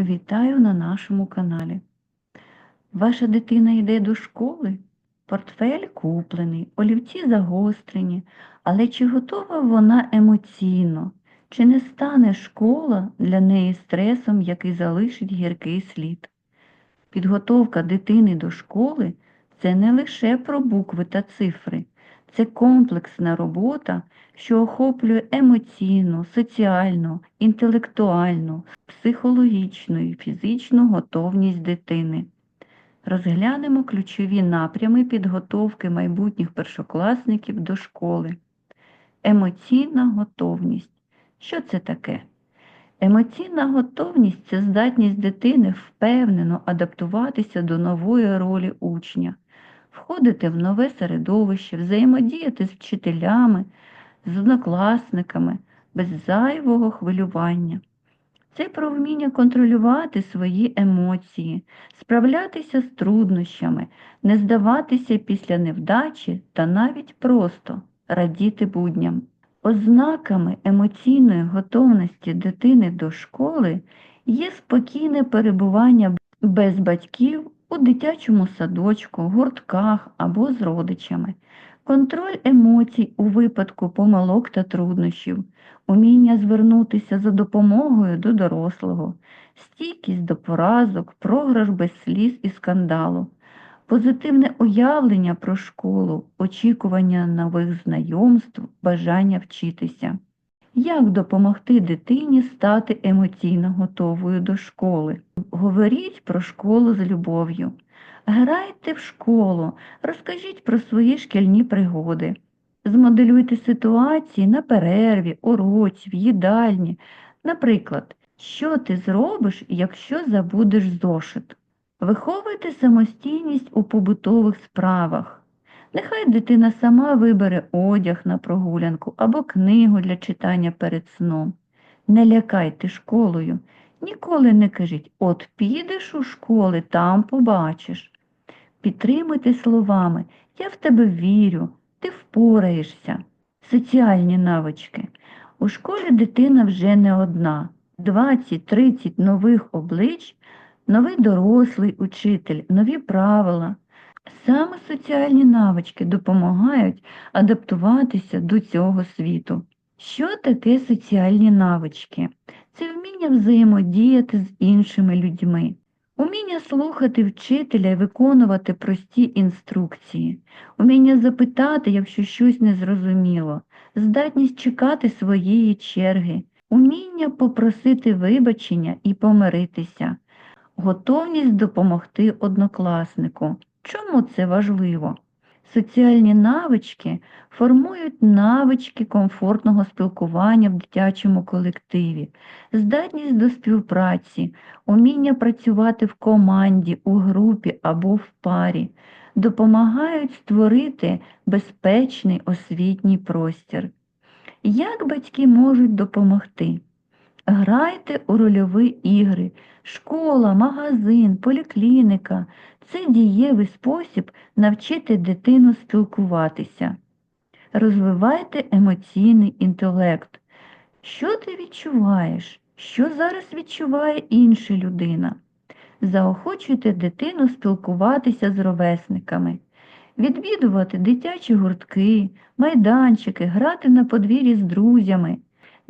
Вітаю на нашому каналі. Ваша дитина йде до школи, портфель куплений, олівці загострені, але чи готова вона емоційно, чи не стане школа для неї стресом, який залишить гіркий слід? Підготовка дитини до школи це не лише про букви та цифри, це комплексна робота, що охоплює емоційну, соціальну, інтелектуальну, психологічну і фізичну готовність дитини. Розглянемо ключові напрями підготовки майбутніх першокласників до школи. Емоційна готовність. Що це таке? Емоційна готовність це здатність дитини впевнено адаптуватися до нової ролі учня, входити в нове середовище, взаємодіяти з вчителями, з однокласниками без зайвого хвилювання. Це про вміння контролювати свої емоції, справлятися з труднощами, не здаватися після невдачі та навіть просто радіти будням. Ознаками емоційної готовності дитини до школи є спокійне перебування без батьків у дитячому садочку, гуртках або з родичами, контроль емоцій у випадку помилок та труднощів, уміння звернутися за допомогою до дорослого, стійкість до поразок, програш без сліз і скандалу, позитивне уявлення про школу, очікування нових знайомств, бажання вчитися. Як допомогти дитині стати емоційно готовою до школи? Говоріть про школу з любов'ю. Грайте в школу, розкажіть про свої шкільні пригоди. Змоделюйте ситуації на перерві, уроці, в їдальні. Наприклад, що ти зробиш, якщо забудеш зошит? Виховуйте самостійність у побутових справах. Нехай дитина сама вибере одяг на прогулянку або книгу для читання перед сном. Не лякайте школою. Ніколи не кажіть, от підеш у школи, там побачиш. Підтримуйте словами Я в тебе вірю, ти впораєшся. Соціальні навички. У школі дитина вже не одна. 20-30 нових облич, новий дорослий учитель, нові правила. Саме соціальні навички допомагають адаптуватися до цього світу. Що таке соціальні навички? Це вміння взаємодіяти з іншими людьми, уміння слухати вчителя і виконувати прості інструкції, уміння запитати, якщо щось не зрозуміло, здатність чекати своєї черги, уміння попросити вибачення і помиритися, готовність допомогти однокласнику. Чому це важливо? Соціальні навички формують навички комфортного спілкування в дитячому колективі, здатність до співпраці, уміння працювати в команді, у групі або в парі, допомагають створити безпечний освітній простір. Як батьки можуть допомогти? Грайте у рольові ігри, школа, магазин, поліклініка це дієвий спосіб навчити дитину спілкуватися. Розвивайте емоційний інтелект. Що ти відчуваєш? Що зараз відчуває інша людина? Заохочуйте дитину спілкуватися з ровесниками, відвідувати дитячі гуртки, майданчики, грати на подвір'ї з друзями.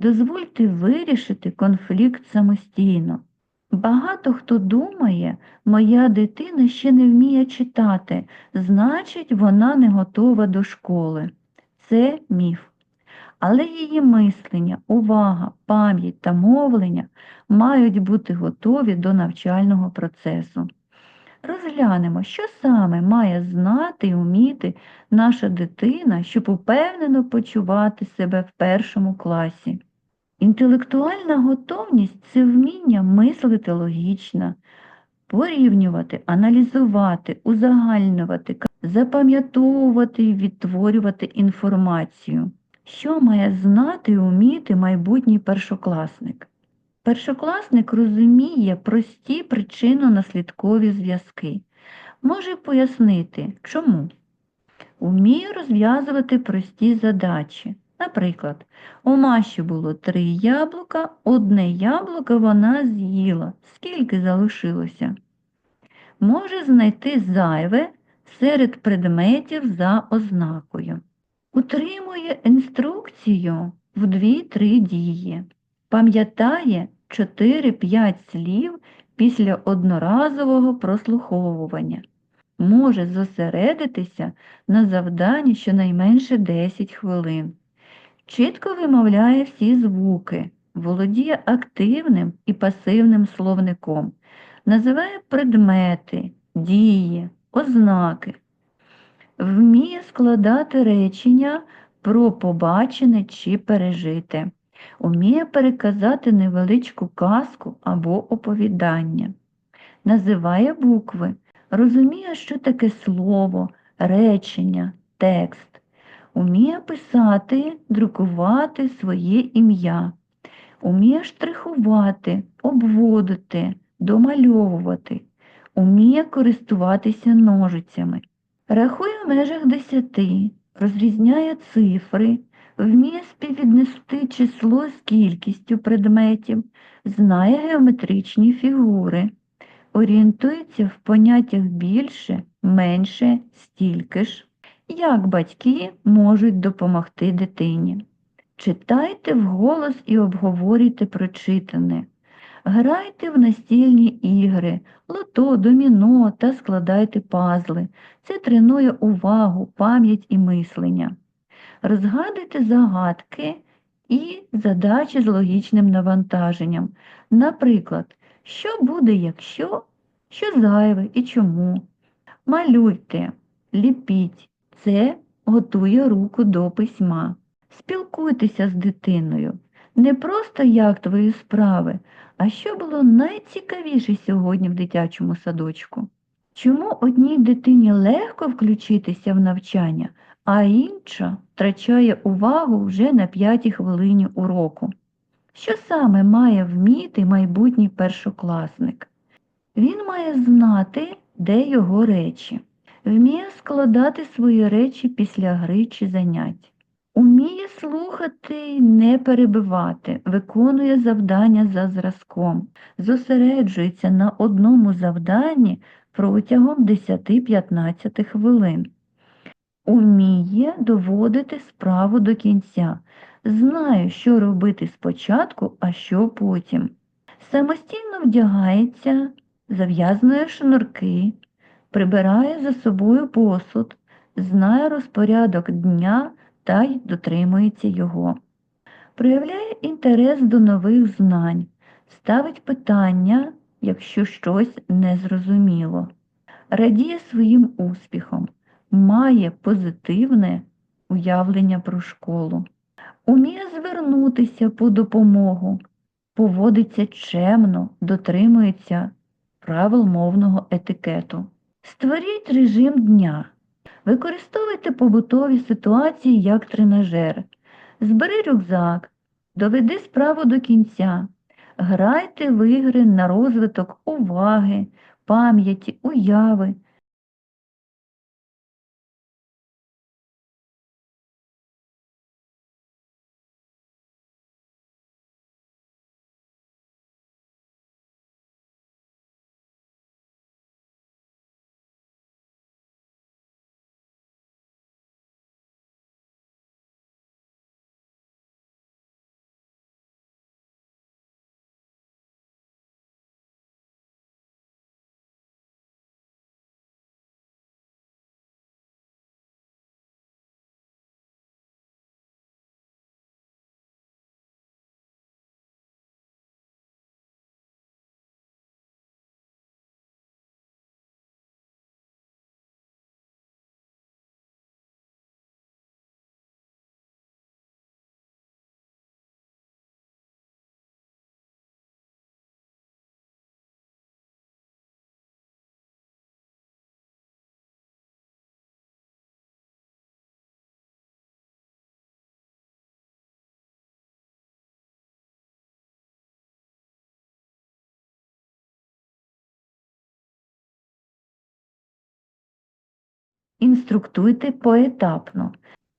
Дозвольте вирішити конфлікт самостійно. Багато хто думає, моя дитина ще не вміє читати, значить, вона не готова до школи. Це міф. Але її мислення, увага, пам'ять та мовлення мають бути готові до навчального процесу. Розглянемо, що саме має знати і вміти наша дитина, щоб упевнено почувати себе в першому класі. Інтелектуальна готовність це вміння мислити логічно, порівнювати, аналізувати, узагальнювати, запам'ятовувати і відтворювати інформацію. Що має знати і вміти майбутній першокласник? Першокласник розуміє прості причинно-наслідкові зв'язки. Може пояснити, чому. Уміє розв'язувати прості задачі, Наприклад, у Маші було три яблука, одне яблуко вона з'їла. Скільки залишилося? Може знайти зайве серед предметів за ознакою. Утримує інструкцію в 2-3 дії. Пам'ятає 4-5 слів після одноразового прослуховування. Може зосередитися на завданні щонайменше 10 хвилин. Чітко вимовляє всі звуки, володіє активним і пасивним словником, називає предмети, дії, ознаки, вміє складати речення про побачене чи пережите, уміє переказати невеличку казку або оповідання, називає букви, розуміє, що таке слово, речення, текст уміє писати, друкувати своє ім'я, уміє штрихувати, обводити, домальовувати, уміє користуватися ножицями, рахує в межах десяти, розрізняє цифри, вміє співвіднести число з кількістю предметів, знає геометричні фігури, орієнтується в поняттях більше, менше, стільки ж. Як батьки можуть допомогти дитині? Читайте вголос і обговорюйте прочитане. Грайте в настільні ігри, лото, доміно та складайте пазли. Це тренує увагу, пам'ять і мислення. Розгадуйте загадки і задачі з логічним навантаженням. Наприклад, що буде, якщо, що зайве і чому. Малюйте, ліпіть. Це готує руку до письма. Спілкуйтеся з дитиною. Не просто як твої справи, а що було найцікавіше сьогодні в дитячому садочку. Чому одній дитині легко включитися в навчання, а інша втрачає увагу вже на п'ятій хвилині уроку? Що саме має вміти майбутній першокласник? Він має знати, де його речі вміє складати свої речі після гри чи занять, уміє слухати і не перебивати, виконує завдання за зразком, зосереджується на одному завданні протягом 10-15 хвилин. Уміє доводити справу до кінця, знає, що робити спочатку, а що потім. Самостійно вдягається, зав'язує шнурки, прибирає за собою посуд, знає розпорядок дня та й дотримується його, проявляє інтерес до нових знань, ставить питання, якщо щось незрозуміло, радіє своїм успіхом, має позитивне уявлення про школу, уміє звернутися по допомогу, поводиться чемно, дотримується правил мовного етикету. Створіть режим дня. Використовуйте побутові ситуації як тренажер. Збери рюкзак, доведи справу до кінця. Грайте в ігри на розвиток уваги, пам'яті, уяви. Інструктуйте поетапно.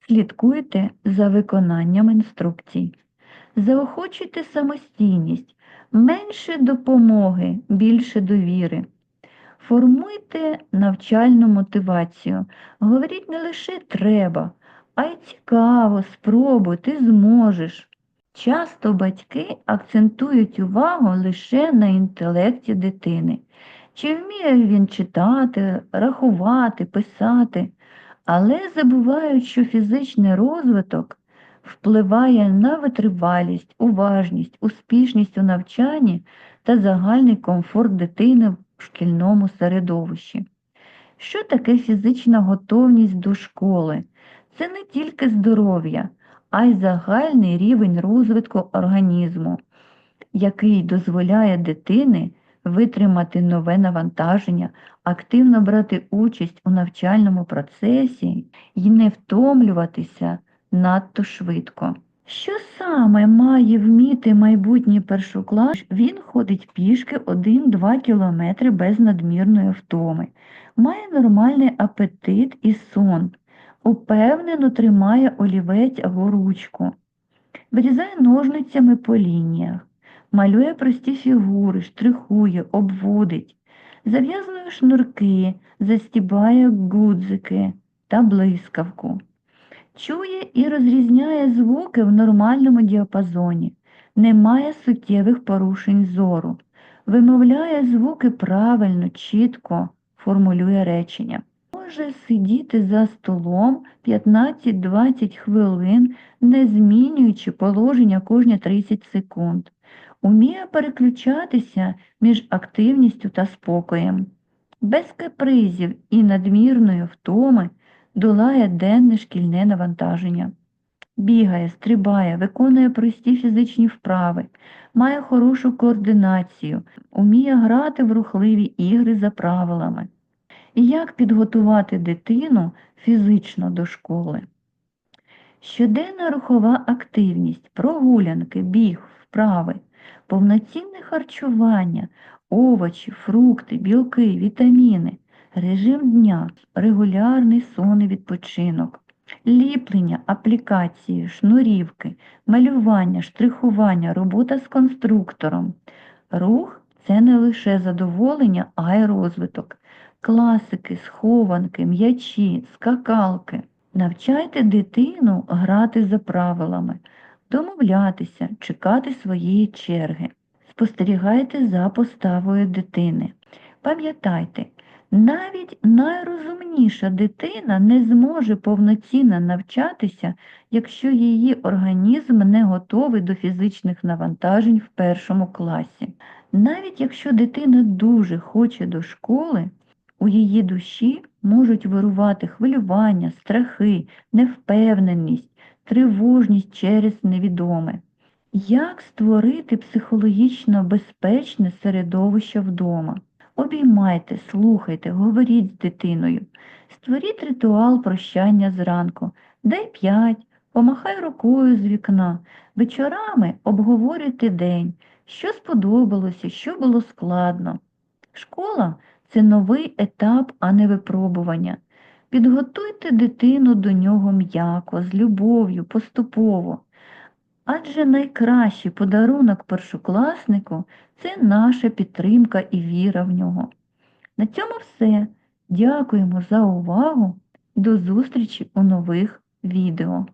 Слідкуйте за виконанням інструкцій. Заохочуйте самостійність, менше допомоги, більше довіри. Формуйте навчальну мотивацію. Говоріть не лише треба, а й цікаво, спробуй, ти зможеш. Часто батьки акцентують увагу лише на інтелекті дитини. Чи вміє він читати, рахувати, писати, але забувають, що фізичний розвиток впливає на витривалість, уважність, успішність у навчанні та загальний комфорт дитини в шкільному середовищі. Що таке фізична готовність до школи? Це не тільки здоров'я, а й загальний рівень розвитку організму, який дозволяє дитини витримати нове навантаження, активно брати участь у навчальному процесі і не втомлюватися надто швидко. Що саме має вміти майбутній першоклас? Він ходить пішки 1-2 кілометри без надмірної втоми, має нормальний апетит і сон, упевнено тримає олівець або ручку, вирізає ножницями по лініях, малює прості фігури, штрихує, обводить, зав'язує шнурки, застібає гудзики та блискавку. Чує і розрізняє звуки в нормальному діапазоні, не має суттєвих порушень зору, вимовляє звуки правильно, чітко, формулює речення. Може сидіти за столом 15-20 хвилин, не змінюючи положення кожні 30 секунд. Уміє переключатися між активністю та спокоєм. Без капризів і надмірної втоми долає денне шкільне навантаження. Бігає, стрибає, виконує прості фізичні вправи, має хорошу координацію, уміє грати в рухливі ігри за правилами. І як підготувати дитину фізично до школи? Щоденна рухова активність, прогулянки, біг, вправи, повноцінне харчування, овочі, фрукти, білки, вітаміни, режим дня, регулярний сон і відпочинок, ліплення, аплікації, шнурівки, малювання, штрихування, робота з конструктором. Рух це не лише задоволення, а й розвиток. Класики, схованки, м'ячі, скакалки. Навчайте дитину грати за правилами, домовлятися, чекати своєї черги. Спостерігайте за поставою дитини. Пам'ятайте, навіть найрозумніша дитина не зможе повноцінно навчатися, якщо її організм не готовий до фізичних навантажень в першому класі. Навіть якщо дитина дуже хоче до школи, у її душі можуть вирувати хвилювання, страхи, невпевненість, тривожність через невідоме. Як створити психологічно безпечне середовище вдома? Обіймайте, слухайте, говоріть з дитиною, створіть ритуал прощання зранку, дай п'ять, помахай рукою з вікна, вечорами обговорюйте день, що сподобалося, що було складно. Школа це новий етап, а не випробування. Підготуйте дитину до нього м'яко, з любов'ю, поступово. Адже найкращий подарунок першокласнику це наша підтримка і віра в нього. На цьому все. Дякуємо за увагу до зустрічі у нових відео.